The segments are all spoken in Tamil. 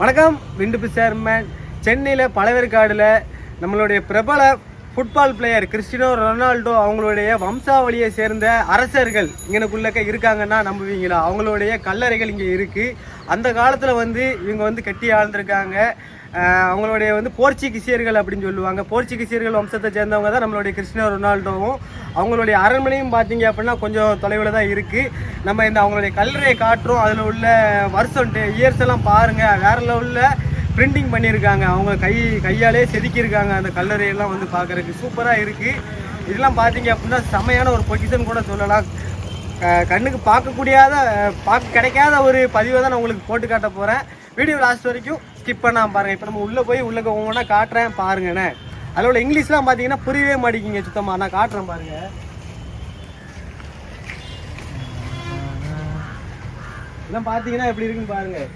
வணக்கம் விண்டுப்பு சேர்மேன். சென்னையில் பழவேற்காடில் நம்மளுடைய பிரபல ஃபுட்பால் பிளேயர் கிறிஸ்டினோ ரொனால்டோ அவங்களுடைய வம்சாவளியை சேர்ந்த அரசர்கள் இங்கனக்குள்ளக்க இருக்காங்கன்னா நம்புவீங்களா? அவங்களுடைய கல்லறைகள் இங்கே இருக்குது அந்த காலத்தில் வந்து இவங்க வந்து கட்டி ஆழ்ந்திருக்காங்க. அவங்களுடைய வந்து போர்ச்சுகீசியர்கள் அப்படின்னு சொல்லுவாங்க. போர்ச்சுகீசியர்கள் வம்சத்தை சேர்ந்தவங்க தான் நம்மளுடைய கிறிஸ்டினோ ரொனால்டோவும். அவங்களுடைய அரண்மனையும் பார்த்தீங்க அப்படின்னா கொஞ்சம் தொலைவில் தான் இருக்குது நம்ம இந்த அவங்களுடைய கல்லறையை காட்டுறோம். அதில் உள்ள வருஷம் இயர்ஸ் எல்லாம் பாருங்கள் வேற லெவலில் பிரிண்டிங் பண்ணியிருக்காங்க. அவங்க கை கையாலே செதுக்கியிருக்காங்க அந்த கல்லறையெல்லாம் வந்து பார்க்குறதுக்கு. சூப்பராக இருக்குது இதெல்லாம் பார்த்தீங்க அப்படின்னா செமையான ஒரு பொசிஷன் கூட சொல்லலாம். கண்ணுக்கு பார்க்கக்கூடியாத பார்க்க கிடைக்காத ஒரு பதிவை தான் நான் உங்களுக்கு போட்டு காட்ட போகிறேன் வீடியோ லாஸ்ட் வரைக்கும் ஸ்கிப் பண்ணாமல் பாருங்கள் இப்போ நம்ம உள்ளே போய் உள்ளே ஒவ்வொன்றா காட்டுறேன் பாருங்கண்ணே. அதில் உள்ள இங்கிலீஷ்லாம் பார்த்தீங்கன்னா புரியவே மாட்டேங்கிங்க சுத்தமாக நான் காட்டுறேன் பாருங்கள் இதெல்லாம் பார்த்தீங்கன்னா எப்படி இருக்குன்னு பாருங்க.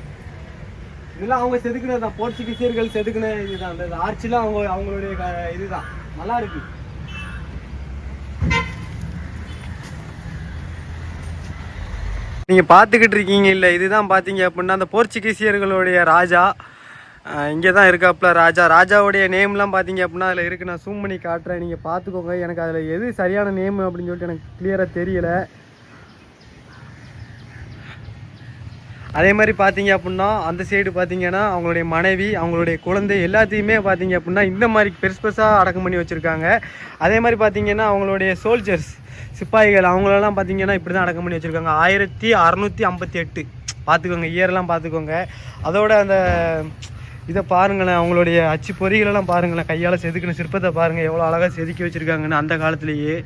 இதெல்லாம் அவங்க செதுக்குனது தான் போர்ச்சுகீசியர்கள் செதுக்குன இதுதான். அந்த ஆர்ச்சிலாம் அவங்க அவங்களுடைய க- இதுதான். நல்லா இருக்கு. நீங்கள் பார்த்துக்கிட்டு இருக்கீங்க இல்லை? இதுதான் பார்த்தீங்க அப்படின்னா அந்த போர்ச்சுகீசியர்களுடைய ராஜா. இங்கே தான் இருக்காப்புல ராஜா. ராஜாவுடைய நேம்லாம் பார்த்தீங்க அப்படின்னா அதில் இருக்குது நான் zoom பண்ணி காட்டுறேன். நீங்கள் பார்த்துக்கோங்க எனக்கு அதில் எது சரியான நேம் அப்படின்னு சொல்லிட்டு எனக்கு கிளியராக தெரியல. அதே மாதிரி பார்த்தீங்க அப்படின்னா அந்த சைடு பார்த்தீங்கன்னா அவங்களுடைய மனைவி அவங்களுடைய குழந்தை எல்லாத்தையுமே பார்த்தீங்க அப்படின்னா இந்த மாதிரி பெருசு பெருசாக அடக்கம் பண்ணி வச்சுருக்காங்க. அதே மாதிரி பார்த்தீங்கன்னா அவங்களுடைய சோல்ஜர்ஸ் சிப்பாய்கள் அவங்களெல்லாம் பார்த்தீங்கன்னா இப்படி தான் அடக்கம் பண்ணி வச்சுருக்காங்க. ஆயிரத்தி அறநூற்றி ஐம்பத்தி எட்டு. பார்த்துக்கோங்க இயர்லாம் பார்த்துக்கோங்க அதோட அந்த இதை பாருங்களேன் அவங்களுடைய அச்சு பொறிகளெல்லாம் பாருங்களேன். கையால் செதுக்கின சிற்பத்தை பாருங்கள் எவ்வளோ அழகாக செதுக்கி வச்சுருக்காங்கன்னு அந்த காலத்துலேயே.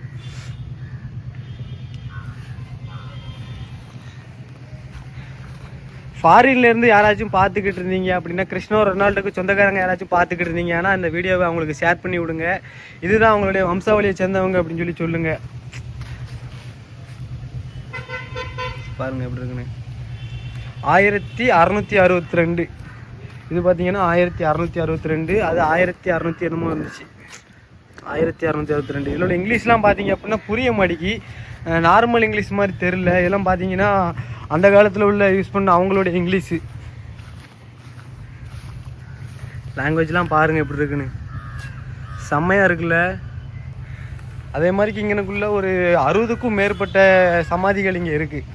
ஃபாரின்லேருந்து யாராச்சும் பார்த்துக்கிட்டு இருந்தீங்க அப்படின்னா கிருஷ்ணோ ரொனால்டோக்கு சொந்தக்காரங்க யாராச்சும் பார்த்துக்கிட்டு இருந்தீங்கன்னா இந்த வீடியோவை அவங்களுக்கு ஷேர் பண்ணி விடுங்க. இதுதான் அவங்களுடைய வம்சாவளியை சேர்ந்தவங்க அப்படின்னு சொல்லி சொல்லுங்க. பாருங்க எப்படி இருக்குன்னு. ஆயிரத்தி அறநூற்றி அறுபத்தி ரெண்டு. இது பார்த்தீங்கன்னா ஆயிரத்தி அறநூற்றி அறுபத்தி ரெண்டு அது ஆயிரத்தி அறநூற்றி என்னமோ இருந்துச்சு. ஆயிரத்தி அறநூற்றி அறுபத்தி ரெண்டு இதோட இங்கிலீஷ்லாம் பார்த்தீங்க அப்படின்னா புரிய மாடிக்கு நார்மல் இங்கிலீஷ் மாதிரி தெரில இதெல்லாம் பார்த்தீங்கன்னா அந்த காலத்தில் உள்ள யூஸ் பண்ண அவங்களோட இங்கிலீஷு. லாங்குவேஜ்லாம் பாருங்கள் எப்படி இருக்குன்னு. செம்மையாக இருக்குல்ல. அதே மாதிரி இங்கனக்குள்ள ஒரு அறுபதுக்கும் மேற்பட்ட சமாதிகள் இங்கே இருக்குது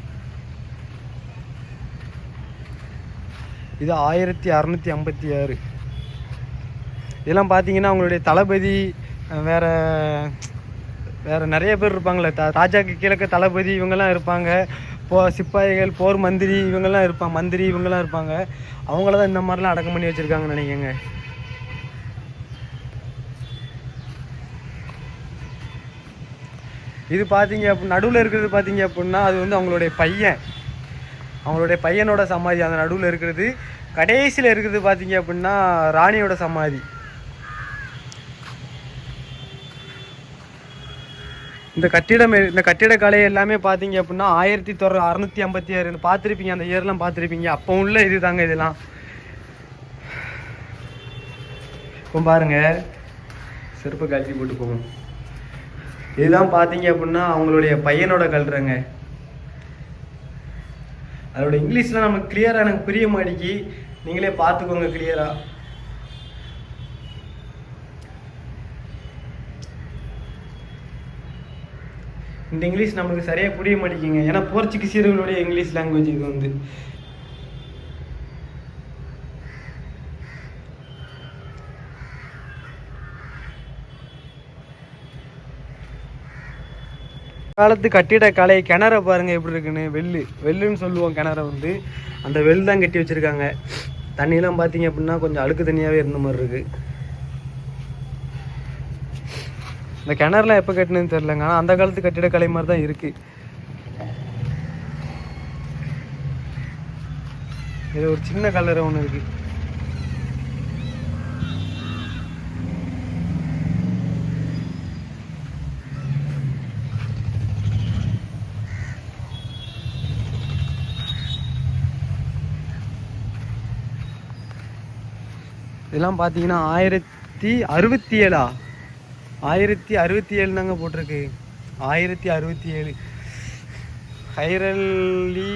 இது ஆயிரத்தி அறநூற்றி ஐம்பத்தி ஆறு. இதெல்லாம் பார்த்தீங்கன்னா அவங்களுடைய தளபதி வேறு வேற வேற நிறைய பேர் இருப்பாங்களே த ராஜாக்கு கிழக்க தளபதி இவங்கெல்லாம் இருப்பாங்க. போ சிப்பாய்கள் போர் மந்திரி இவங்கெல்லாம் இருப்பாங்க. மந்திரி இவங்கெல்லாம் இருப்பாங்க. அவங்கள தான் இந்த மாதிரிலாம் அடக்கம் பண்ணி வச்சுருக்காங்கன்னு நினைக்கங்க இது பார்த்தீங்க அப்படி நடுவில் இருக்கிறது பார்த்தீங்க அப்படின்னா அது வந்து அவங்களுடைய பையன். அவங்களுடைய பையனோட சமாதி அந்த நடுவில் இருக்கிறது. கடைசியில் இருக்கிறது பார்த்தீங்க அப்படின்னா ராணியோட சமாதி. இந்த கட்டிடம் இந்த கட்டிடக்கலை எல்லாமே பார்த்தீங்க அப்படின்னா ஆயிரத்தி தொற அறுநூத்தி ஐம்பத்தி ஆறு பார்த்துருப்பீங்க அந்த இயர்லாம் பார்த்துருப்பீங்க அப்போ உள்ள இது தாங்க இதெல்லாம். இப்போ பாருங்க. செருப்பு கழட்டி போட்டு போகும் இதுதான் பார்த்தீங்க அப்படின்னா அவங்களுடைய பையனோட கல்றங்க அதோட இங்கிலீஷ்லாம் நமக்கு கிளியராக எனக்கு புரிய மாட்டேங்கி. நீங்களே பார்த்துக்கோங்க கிளியராக இந்த இங்கிலீஷ் நமக்கு சரியாக புரிய மாட்டேங்குங்க. ஏன்னா போர்ச்சுகீசியர்களுடைய இங்கிலீஷ் லாங்குவேஜ் இது வந்து. காலத்து கட்டிட கலை கிணற பாருங்க எப்படி இருக்குன்னு. வெள்ளு. வெள்ளுன்னு சொல்லுவோம் கிணற வந்து. அந்த வெள்ளு தான் கட்டி வச்சிருக்காங்க. தண்ணியெல்லாம் பார்த்தீங்க அப்படின்னா கொஞ்சம் அழுக்கு தண்ணியாகவே இருந்த மாதிரி இருக்கு. இந்த கிணறுலாம் எப்போ கட்டினதுன்னு தெரிலங்க ஆனால் அந்த காலத்து கட்டிடக்கலை மாதிரி தான் இருக்கு. இது ஒரு சின்ன கலரை ஒன்று இருக்குது இதெல்லாம் பார்த்தீங்கன்னா ஆயிரத்தி அறுபத்தி ஏழா ஆயிரத்தி அறுபத்தி ஏழு தாங்க போட்டிருக்கு. ஆயிரத்தி அறுபத்தி ஏழு ஹைரல்லி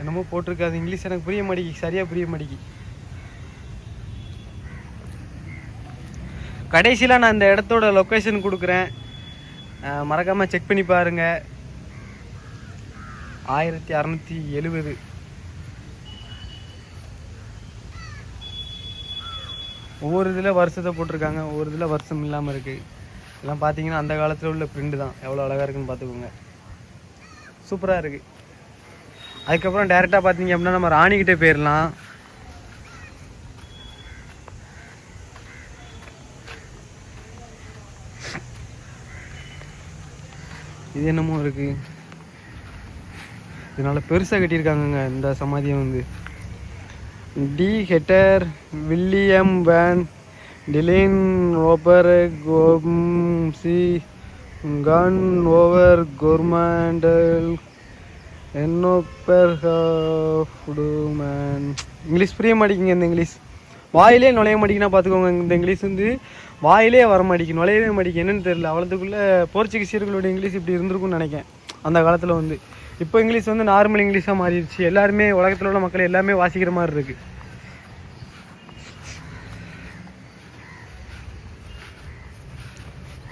என்னமோ போட்டிருக்கு அது இங்கிலீஷ் எனக்கு புரிய மாட்டேங்கி சரியாக புரிய மாட்டேங்கி கடைசியில் நான் இந்த இடத்தோட லொக்கேஷன் கொடுக்குறேன். மறக்காமல் செக் பண்ணி பாருங்கள் ஆயிரத்தி அறநூற்றி எழுபது. ஒவ்வொரு இதில் வருஷத்தை போட்டிருக்காங்க ஒவ்வொரு இதில் வருஷம் இல்லாமல் இருக்குது இதெல்லாம் பார்த்தீங்கன்னா அந்த காலத்தில் உள்ள பிரிண்ட் தான். எவ்வளோ அழகாக இருக்குன்னு பார்த்துக்கோங்க சூப்பராக இருக்குது அதுக்கப்புறம் டேரெக்டாக பார்த்தீங்க அப்படின்னா நம்ம ராணிக்கிட்டே போயிடலாம் இது என்னமோ இருக்குது இதனால் பெருசாக கட்டியிருக்காங்கங்க இந்த சமாதியம் வந்து. டி. ஹெட்டர் வில்லியம் வேன் டிலின் ஓபர் கோம்சி கன் ஓவர் கோர்மாண்டல் என்னோப்பர் மேன் இங்கிலீஷ் புரிய மாட்டேங்குங்க இந்த இங்கிலீஷ். வாயிலே நுழைய மாட்டேங்கன்னா பார்த்துக்கோங்க இந்த இங்கிலீஷ் வந்து வாயிலே வர மாட்டேங்குது நுழையவே மாட்டேங்குது. என்னன்னு தெரியல. அவ்வளோத்துக்குள்ளே போர்ச்சுகீசியர்களுடைய இங்கிலீஷ் இப்படி இருந்திருக்கும்னு நினைக்கிறேன். அந்த காலத்தில் வந்து. இப்போ இங்கிலீஷ் வந்து நார்மல் இங்கிலீஷாக மாறிடுச்சு. எல்லாருமே உலகத்தில் உள்ள மக்கள் எல்லாமே வாசிக்கிற மாதிரி இருக்கு.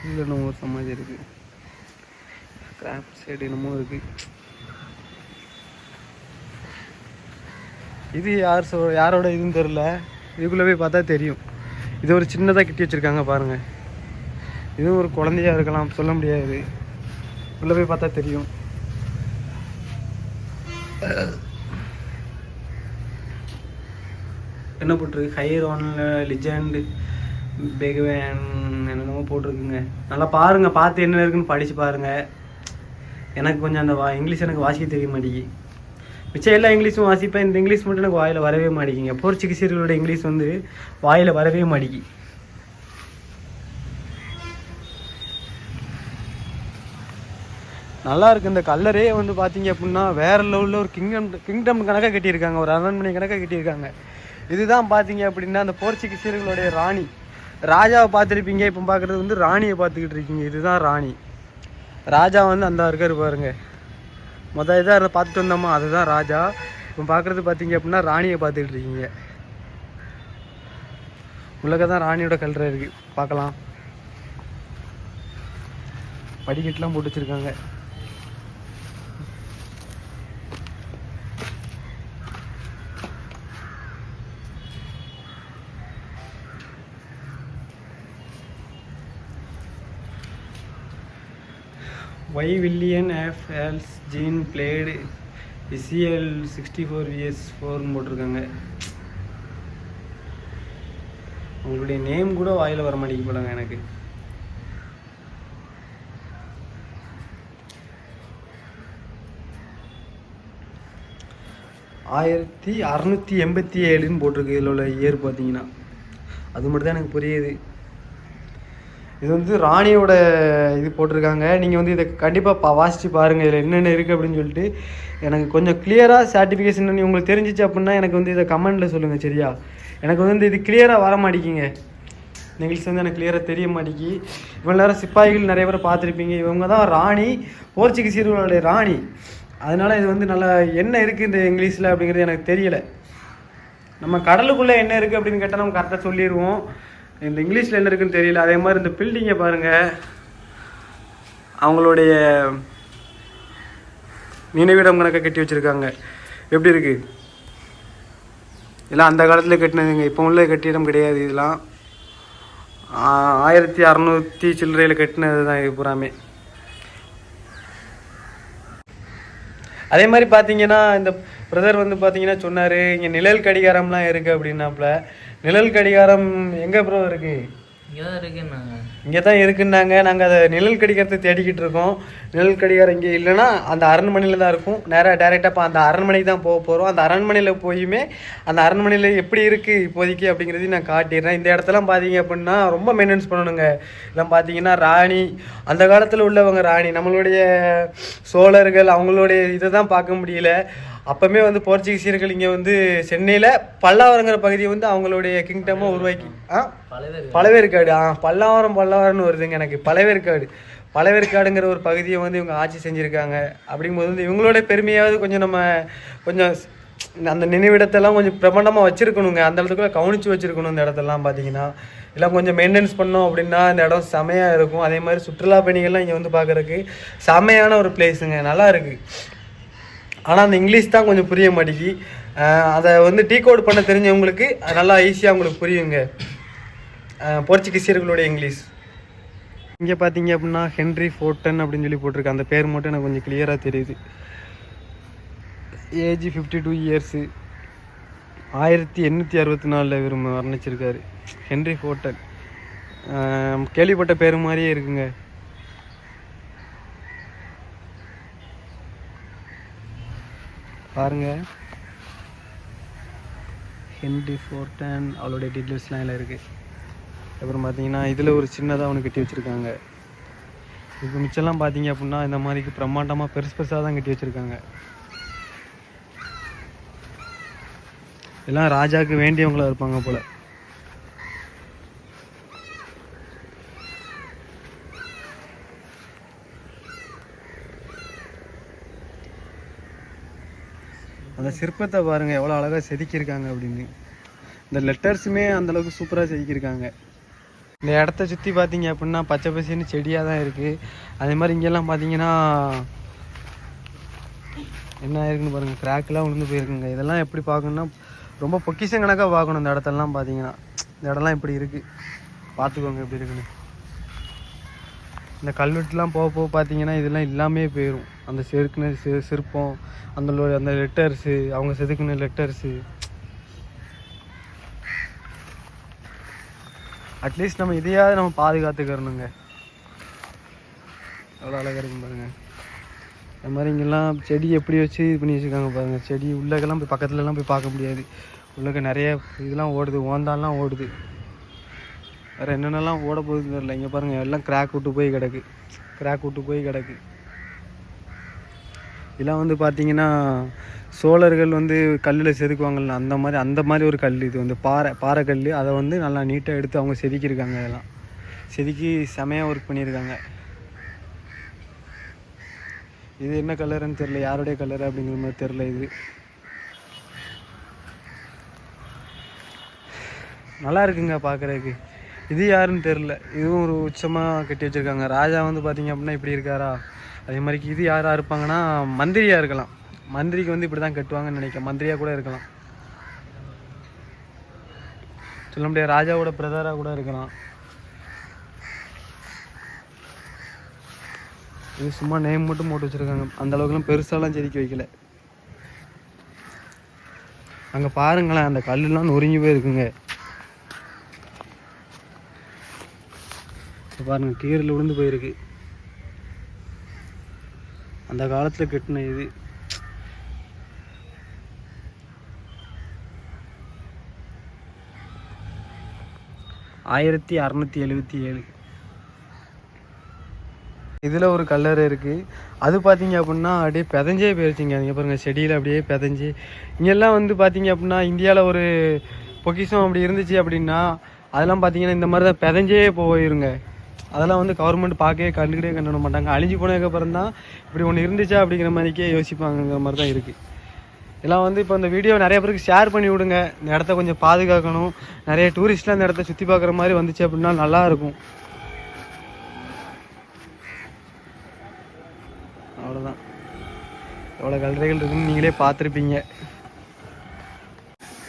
இதில் என்னமோ ஒரு இருக்கு. கிராஃப்ட் சைடு என்னமோ இருக்கு. இது யார் சொ யாரோட இதுன்னு தெரில இதுக்குள்ளே போய் பார்த்தா தெரியும். இது ஒரு சின்னதாக கட்டி வச்சுருக்காங்க பாருங்கள் இதுவும் ஒரு குழந்தையா இருக்கலாம் சொல்ல முடியாது. உள்ளே போய் பார்த்தா தெரியும். என்ன போட்டிருக்கு? ஹையர் ஒன் லிஜெண்ட் பெகவேன் என்னென்னமோ போட்டிருக்குங்க. நல்லா பாருங்க பார்த்து என்ன இருக்குன்னு படித்து பாருங்க. எனக்கு கொஞ்சம் அந்த வா இங்கிலீஷ் எனக்கு வாசிக்க தெரிய மாட்டேங்கி. மிச்சம் எல்லா இங்கிலீஷும் வாசிப்பேன். இந்த இங்கிலீஷ் மட்டும் எனக்கு வாயில் வரவே மாட்டேங்கிங்க. போர்ச்சுகீசியர்களோட இங்கிலீஷ் வந்து வாயில் வரவே மாட்டேங்கி. நல்லா இருக்கு. இந்த கல்லரே வந்து பார்த்தீங்க அப்படின்னா வேற லெவலில் ஒரு கிங்டம் கிங்டம் கணக்காக கட்டியிருக்காங்க. ஒரு அரண்மனை கணக்காக கட்டியிருக்காங்க. இதுதான் பார்த்தீங்க அப்படின்னா அந்த போர்ச்சுகீசியர்களுடைய ராணி. ராஜாவை பார்த்துருப்பீங்க. இப்போ பார்க்குறது வந்து ராணியை பார்த்துக்கிட்டு இருக்கீங்க. இதுதான் ராணி. ராஜா வந்து அந்த இருக்காரு பாருங்க. மொதல் இதாக பார்த்துட்டு வந்தோமா? அதுதான் ராஜா. இப்போ பார்க்குறது பார்த்தீங்க அப்படின்னா ராணியை பார்த்துக்கிட்டு இருக்கீங்க. உள்ளக்க தான் ராணியோட கல்ற இருக்கு. பார்க்கலாம் படிக்கட்டுலாம் போட்டு வச்சுருக்காங்க. Y William F Hales gene blade ECL sixty four VS ஃபோர்னு போட்டிருக்காங்க. உங்களுடைய நேம் கூட வாயில் வர மாட்டேங்க போலங்க எனக்கு. ஆயிரத்தி அறநூற்றி எண்பத்தி ஏழுன்னு போட்டிருக்கு இதில் உள்ள இயர் பார்த்தீங்கன்னா. அது மட்டும் தான் எனக்கு புரியுது. இது வந்து ராணியோட இது போட்டிருக்காங்க. நீங்கள் வந்து இதை கண்டிப்பாக பா வாசித்து பாருங்கள் இதில் என்னென்ன இருக்குது அப்படின்னு சொல்லிட்டு எனக்கு கொஞ்சம் கிளியராக சர்டிஃபிகேஷன் உங்களுக்கு தெரிஞ்சிச்சு அப்படின்னா எனக்கு வந்து இதை கமெண்டில் சொல்லுங்கள் சரியா? எனக்கு வந்து இது கிளியராக வர மாட்டேங்கிங்க. இங்கிலீஷ் வந்து எனக்கு கிளியராக தெரிய மாட்டேங்கி இவ்வளோ நேரம் சிப்பாய்கள் நிறைய பேர் பார்த்துருப்பீங்க. இவங்க தான் ராணி போர்ச்சுகீசியர்களுடைய ராணி. அதனால் இது வந்து நல்லா என்ன இருக்குது இந்த இங்கிலீஷில் அப்படிங்கிறது எனக்கு தெரியலை. நம்ம கடலுக்குள்ளே என்ன இருக்குது அப்படின்னு கேட்டால் நம்ம கரெக்டாக சொல்லிடுவோம் இந்த இங்கிலீஷில் என்ன இருக்குன்னு தெரியல. அதே மாதிரி இந்த பில்டிங்கை பாருங்கள் அவங்களுடைய நினைவிடம் கணக்காக கட்டி வச்சுருக்காங்க. எப்படி இருக்குது இதெல்லாம் அந்த காலத்தில் கட்டினதுங்க. இப்போ உள்ள கட்டிடம் கிடையாது இதெல்லாம். ஆயிரத்தி அறநூற்றி சில்லறையில் கட்டினது தான் இது பூராமே. அதே மாதிரி பார்த்தீங்கன்னா இந்த பிரதர் வந்து பார்த்தீங்கன்னா சொன்னார் இங்கே நிழல் கடிகாரம்லாம் இருக்குது அப்படின்னாப்புல. நிழல் கடிகாரம் எங்கே ப்ரோ இருக்குது இங்கே தான் இருக்குண்ணா. இங்கே தான் இருக்குன்னாங்க. நாங்கள் அதை நிழல் கடிகாரத்தை தேடிக்கிட்டு இருக்கோம். நிழல் கடிகாரம் இங்கே இல்லைன்னா அந்த அரண்மனையில் தான் இருக்கும். நேராக டேரெக்டாக இப்போ அந்த அரண்மனைக்கு தான் போக போகிறோம் அந்த அரண்மனையில் போயுமே அந்த அரண்மனையில் எப்படி இருக்குது இப்போதைக்கு அப்படிங்கிறதையும் நான் காட்டிடுறேன். இந்த இடத்தெல்லாம் பார்த்தீங்க அப்படின்னா ரொம்ப மெயின்டெனன்ஸ் பண்ணணுங்க. இதெல்லாம் பார்த்தீங்கன்னா ராணி அந்த காலத்தில் உள்ளவங்க ராணி. நம்மளுடைய சோழர்கள் அவங்களுடைய இதை தான் பார்க்க முடியல. அப்போமே வந்து போர்ச்சுகீசியர்கள் இங்கே வந்து சென்னையில் பல்லாவரங்கிற பகுதியை வந்து அவங்களுடைய கிங்டமாக உருவாக்கி ஆ? பழவேற்காடு. ஆ பல்லாவரம் பல்லாவரம்னு வருதுங்க எனக்கு. பழவேற்காடு. பழவேற்காடுங்கிற ஒரு பகுதியை வந்து இவங்க ஆட்சி செஞ்சுருக்காங்க. அப்படிங்கும்போது வந்து இவங்களோட பெருமையாவது கொஞ்சம் நம்ம கொஞ்சம் அந்த நினைவிடத்தெல்லாம் கொஞ்சம் பிரபண்டமாக வச்சுருக்கணுங்க. அந்த இடத்துக்குள்ள கவனித்து வச்சுருக்கணும் இந்த இடத்தெல்லாம் பார்த்தீங்கன்னா எல்லாம் கொஞ்சம் மெயின்டெனன்ஸ் பண்ணோம் அப்படின்னா இந்த இடம் செமையாக இருக்கும். அதே மாதிரி சுற்றுலா பயணிகள்லாம் இங்கே வந்து பார்க்குறதுக்கு செமையான ஒரு பிளேஸுங்க நல்லா இருக்குது ஆனால் அந்த இங்கிலீஷ் தான் கொஞ்சம் புரிய மாட்டேங்கி. அதை வந்து டீ கோட் பண்ண தெரிஞ்சவங்களுக்கு அது நல்லா ஈஸியாக உங்களுக்கு புரியுங்க. போர்ச்சுகீசியர்களுடைய இங்கிலீஷ். இங்கே பார்த்தீங்க அப்படின்னா ஹென்ரி ஃபோர்டன் அப்படின்னு சொல்லி போட்டிருக்கு அந்த பேர் மட்டும் எனக்கு கொஞ்சம் கிளியராக தெரியுது. ஏஜ் ஃபிஃப்டி டூ இயர்ஸு ஆயிரத்தி எண்ணூற்றி அறுபத்தி நாலில் இவர் வர்ணிச்சிருக்காரு. ஹென்ரி ஃபோர்டன். கேள்விப்பட்ட பேர் மாதிரியே இருக்குங்க. பாருங்க. ஹென்ரி ஃபோர்டன் அவளுடைய டீட்டெயில்ஸ்லாம் இதில் இருக்குது அப்புறம் பார்த்தீங்கன்னா இதில் ஒரு சின்னதாக ஒன்று கட்டி வச்சுருக்காங்க. இப்போ மிச்சம்லாம் பார்த்தீங்க அப்படின்னா இந்த மாதிரி பிரம்மாண்டமாக பெருசு பெருசாக தான் கட்டி வச்சுருக்காங்க. எல்லாம் ராஜாவுக்கு வேண்டியவங்களா இருப்பாங்க போல். அந்த சிற்பத்தை பாருங்கள் எவ்வளோ அழகாக செதுக்கியிருக்காங்க அப்படின்னு. இந்த லெட்டர்ஸுமே அந்தளவுக்கு சூப்பராக செதுக்கியிருக்காங்க. இந்த இடத்த சுற்றி பார்த்தீங்க அப்படின்னா பச்சை பசேன்னு செடியாக தான் இருக்குது அதே மாதிரி இங்கெல்லாம் பார்த்தீங்கன்னா என்ன ஆயிருக்குன்னு பாருங்கள் கிராக்கெலாம் விழுந்து போயிருக்குங்க. இதெல்லாம் எப்படி பார்க்கணுன்னா ரொம்ப பொக்கிஷம் கணக்காக பார்க்கணும் இந்த இடத்தெல்லாம் பார்த்தீங்கன்னா. இந்த இடம்லாம் இப்படி இருக்குது பார்த்துக்கோங்க எப்படி இருக்குன்னு. இந்த கல்வெட்டுலாம் போக போக பார்த்தீங்கன்னா இதெல்லாம் இல்லாமே போயிடும் அந்த செருக்குன சிற்பம் அந்த அந்த லெட்டர்ஸு அவங்க செதுக்குன லெட்டர்ஸு அட்லீஸ்ட் நம்ம இதையாவது நம்ம பாதுகாத்துக்கிறணுங்க. அவ்வளோ அழகாக இருக்கும் பாருங்கள் இந்த மாதிரி இங்கெல்லாம் செடி எப்படி வச்சு இது பண்ணி வச்சுருக்காங்க பாருங்கள் செடி உள்ளக்கெல்லாம் போய் பக்கத்துலலாம் போய் பார்க்க முடியாது. உள்ளக்க நிறைய இதெல்லாம் ஓடுது. ஓந்தாலாம் ஓடுது. வேறு என்னென்னலாம் ஓட போகுதுன்னு தெரியல. இங்கே பாருங்கள் எல்லாம் கிராக் விட்டு போய் கிடக்கு. கிராக் விட்டு போய் கிடக்கு. இதெல்லாம் வந்து பார்த்தீங்கன்னா சோழர்கள் வந்து கல்லில் செதுக்குவாங்கல்ல அந்த மாதிரி அந்த மாதிரி ஒரு கல் இது வந்து பாறை பாறை கல் அதை வந்து நல்லா நீட்டாக எடுத்து அவங்க செதுக்கியிருக்காங்க இதெல்லாம். செதுக்கி செமையாக ஒர்க் பண்ணியிருக்காங்க. இது என்ன கலருன்னு தெரில யாருடைய கலர் அப்படிங்கிற மாதிரி தெரில இது. நல்லா இருக்குங்க பார்க்குறதுக்கு. இது யாருன்னு தெரில இதுவும் ஒரு உச்சமாக கட்டி வச்சுருக்காங்க. ராஜா வந்து பார்த்தீங்க அப்படின்னா இப்படி இருக்காரா? அதே மாதிரி இது யாராக இருப்பாங்கன்னா மந்திரியாக இருக்கலாம். மந்திரிக்கு வந்து இப்படி தான் கட்டுவாங்கன்னு நினைக்கிறேன். மந்திரியாக கூட இருக்கலாம். சொல்ல முடியாது. ராஜாவோட பிரதராக கூட இருக்கலாம். இது சும்மா நேம் மட்டும் போட்டு வச்சுருக்காங்க. அந்த அளவுக்குலாம் பெருசாலாம் செதுக்கி வைக்கல. அங்கே பாருங்களேன் அந்த கல்லுலாம் நொறுங்கி போயிருக்குங்க. பாருங்கள் கீரில் விழுந்து போயிருக்கு. அந்த காலத்தில் கட்டின இது. ஆயிரத்தி அறநூற்றி எழுபத்தி ஏழு. இதில் ஒரு கல்லறை இருக்குது அது பார்த்தீங்க அப்படின்னா அப்படியே பிதஞ்சே போயிருச்சுங்க. நீங்கள் பாருங்கள் செடியில் அப்படியே பிதஞ்சு. இங்கெல்லாம் வந்து பார்த்தீங்க அப்படின்னா இந்தியாவில் ஒரு பொக்கிஷம் அப்படி இருந்துச்சு அப்படின்னா அதெல்லாம் பார்த்தீங்கன்னா இந்த மாதிரி தான் பிதஞ்சே போயிருங்க. அதெல்லாம் வந்து கவர்மெண்ட் பார்க்கவே கண்டுக்கிட்டே கண்டுட மாட்டாங்க. அழிஞ்சு போனதுக்கப்புறம் தான் இப்படி ஒன்று இருந்துச்சா அப்படிங்கிற மாதிரிக்கே யோசிப்பாங்கங்கிற மாதிரி தான் இருக்குது இதெல்லாம் வந்து இப்போ இந்த வீடியோ நிறைய பேருக்கு ஷேர் பண்ணி விடுங்க. இந்த இடத்த கொஞ்சம் பாதுகாக்கணும். நிறைய டூரிஸ்ட்லாம் இந்த இடத்த சுற்றி பார்க்குற மாதிரி வந்துச்சு அப்படின்னா நல்லா இருக்கும். அவ்வளோதான் எவ்வளோ கல்லறைகள் இருக்குன்னு நீங்களே பார்த்துருப்பீங்க.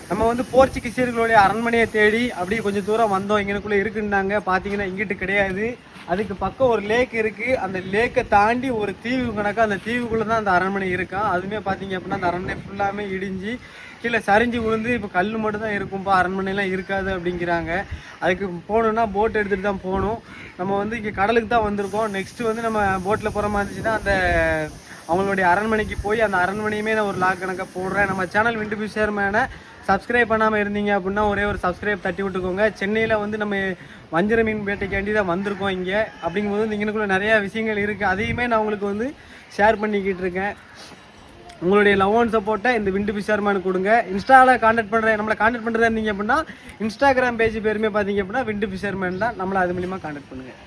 நம்ம வந்து போர்ச்சுகீசியர்களுடைய அரண்மனையை தேடி அப்படியே கொஞ்சம் தூரம் வந்தோம். இங்கனுக்குள்ளே இருக்குன்னாங்க. பார்த்தீங்கன்னா இங்கிட்டு கிடையாது. அதுக்கு பக்கம் ஒரு லேக் இருக்கு. அந்த லேக்கை தாண்டி ஒரு தீவு கணக்கு அந்த தீவுக்குள்ள தான் அந்த அரண்மனை இருக்கான் அதுவுமே பார்த்தீங்க அப்படின்னா அந்த அரண்மனை ஃபுல்லாமே இடிஞ்சு கீழே சரிஞ்சு விழுந்து இப்போ கல் மட்டும் தான் இருக்கும்பா. அரண்மனைலாம் இருக்காது அப்படிங்கிறாங்க. அதுக்கு போகணுன்னா போட் எடுத்துகிட்டு தான் போகணும். நம்ம வந்து இங்கே கடலுக்கு தான் வந்திருக்கோம். நெக்ஸ்ட்டு வந்து நம்ம போட்டில் போகிற மாதிரி இருந்துச்சுன்னா அந்த அவங்களுடைய அரண்மனைக்கு போய் அந்த அரண்மனையுமே நான் ஒரு லாக் கணக்காக போடுறேன். நம்ம சேனல் விண்டு பி சேர்மேனை சப்ஸ்கிரைப் பண்ணாமல் இருந்தீங்க அப்படின்னா ஒரே ஒரு சப்ஸ்கிரைப் தட்டி விட்டுக்கோங்க. சென்னையில் வந்து நம்ம வஞ்சிர மீன் வேட்டைக்காண்டி தான் வந்திருக்கோம் இங்கே. அப்படிங்கும்போது வந்து இங்கனுக்குள்ள நிறையா விஷயங்கள் இருக்குது அதையுமே நான் உங்களுக்கு வந்து ஷேர் பண்ணிக்கிட்டு இருக்கேன். உங்களுடைய லவ் அண்ட் சப்போர்ட்டை இந்த விண்டு பிஷார்மானு கொடுங்க. இன்ஸ்டாவில் காண்டாக்ட் பண்ணுறேன் நம்மளை காண்டாக்ட் பண்ணுறதா இருந்தீங்க அப்படின்னா இன்ஸ்டாகிராம் பேஜ் பேருமே பார்த்தீங்க அப்படின்னா விண்டு பிஷார்மேன் தான். நம்மளை அது மூலியமாக காண்டாக்ட் பண்ணுங்கள்